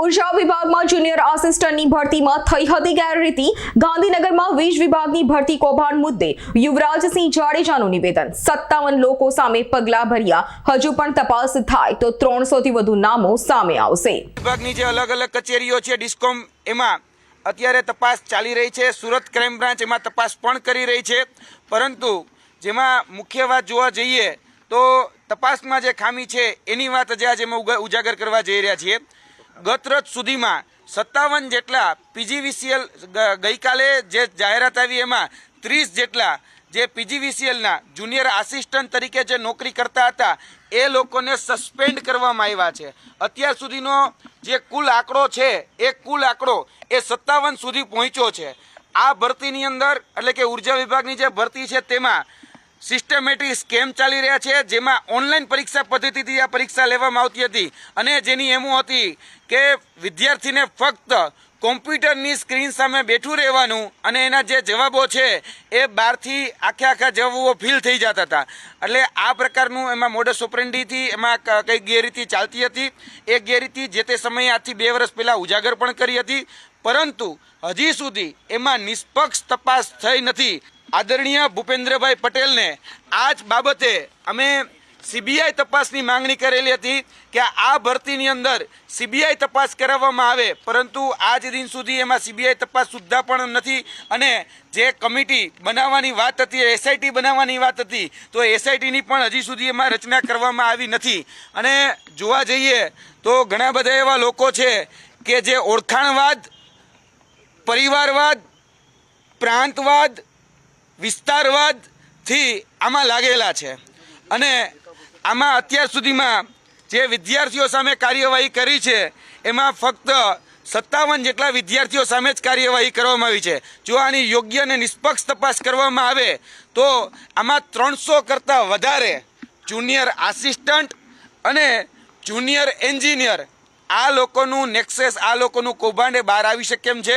ઊર્જા વિભાગમાં જુનિયર આસિસ્ટન્ટની ભરતીમાં થઈ હતી ગેરરીતિ. ગાંધીનગરમાં વીજ વિભાગની ભરતી કૌભાંડ મુદ્દે યુવરાજસિંહ જાડેજાનું નિવેદન. સત્તાવન લોકો સામે પગલાં ભર્યા. હજુ પણ તપાસ થાય તો ત્રણસોથી વધુ નામો સામે આવશે. વિભાગની જે અલગ અલગ કચેરીઓ છે, ડિસ્કોમ એમાં અત્યારે તપાસ ચાલી રહી છે. સુરત ક્રાઇમ બ્રાન્ચ એમાં તપાસ પણ કરી રહી છે. પરંતુ જેમાં મુખ્ય વાત જોવા જઈએ તો તપાસમાં જે ખામી છે, એની વાત આજે આજે ઉજાગર કરવા જઈ રહ્યા છીએ. ગત રજ સુધીમાં સત્તાવન જેટલા પીજીવીસીએલ ગઈકાલે જે જાહેરાત આવી એમાં ત્રીસ જેટલા જે પીજીવીસીએલના જુનિયર આસિસ્ટન્ટ તરીકે જે નોકરી કરતા હતા, એ લોકોને સસ્પેન્ડ કરવામાં આવ્યા છે. અત્યાર સુધીનો જે કુલ આંકડો છે, એ કુલ આંકડો એ સત્તાવન સુધી પહોંચ્યો છે. આ ભરતીની અંદર, એટલે કે ઊર્જા વિભાગની જે ભરતી છે તેમાં સિસ્ટમેટિક સ્કેમ ચાલી રહ્યા છે, જેમાં ઓનલાઈન પરીક્ષા પદ્ધતિથી આ પરીક્ષા લેવામાં આવતી હતી. અને જેની એમો હતી કે વિદ્યાર્થીને ફક્ત કોમ્પ્યુટરની સ્ક્રીન સામે બેઠું રહેવાનું અને એના જે જવાબો છે, એ બહારથી આખે આખા જવાબો ફિલ થઈ જતા હતા. એટલે આ પ્રકારનું એમાં મોડસ ઓપરેન્ડીથી એમાં કઈ ગેરરીતિ ચાલતી હતી. એ ગેરરીતિ જે તે સમયે આજથી બે વર્ષ પહેલાં ઉજાગર પણ કરી હતી. પરંતુ હજી સુધી એમાં નિષ્પક્ષ તપાસ થઈ નથી. આદરણીય ભૂપેન્દ્રભાઈ પટેલને આ જ બાબતે અમે સીબીઆઈ તપાસની માંગણી કરેલી હતી કે આ ભરતીની અંદર સીબીઆઈ તપાસ કરાવવામાં આવે, પરંતુ આજ દિન સુધી એમાં સીબીઆઈ તપાસ સુદ્ધા પણ નથી અને જે કમિટી બનાવવાની વાત હતી, એસઆઈટી બનાવવાની વાત હતી, તો એસઆઈટીની પણ હજી સુધી એમાં રચના કરવામાં આવી નથી. અને જોવા જઈએ તો ઘણા બધા એવા લોકો છે કે જે ઓળખાણવાદ, પરિવારવાદ, પ્રાંતવાદ વિસ્તારવાદથી આમાં લાગેલા છે. અને આમાં અત્યાર સુધીમાં જે વિદ્યાર્થીઓ સામે કાર્યવાહી કરી છે, એમાં ફક્ત સત્તાવન જેટલા વિદ્યાર્થીઓ સામે જ કાર્યવાહી કરવામાં આવી છે. જો આની યોગ્ય અને નિષ્પક્ષ તપાસ કરવામાં આવે, તો આમાં ત્રણસો કરતાં વધારે જુનિયર આસિસ્ટન્ટ અને જુનિયર એન્જિનિયર આ લોકોનું નેક્સેસ, આ લોકોનું કૌભાંડ બહાર આવી શકે એમ છે.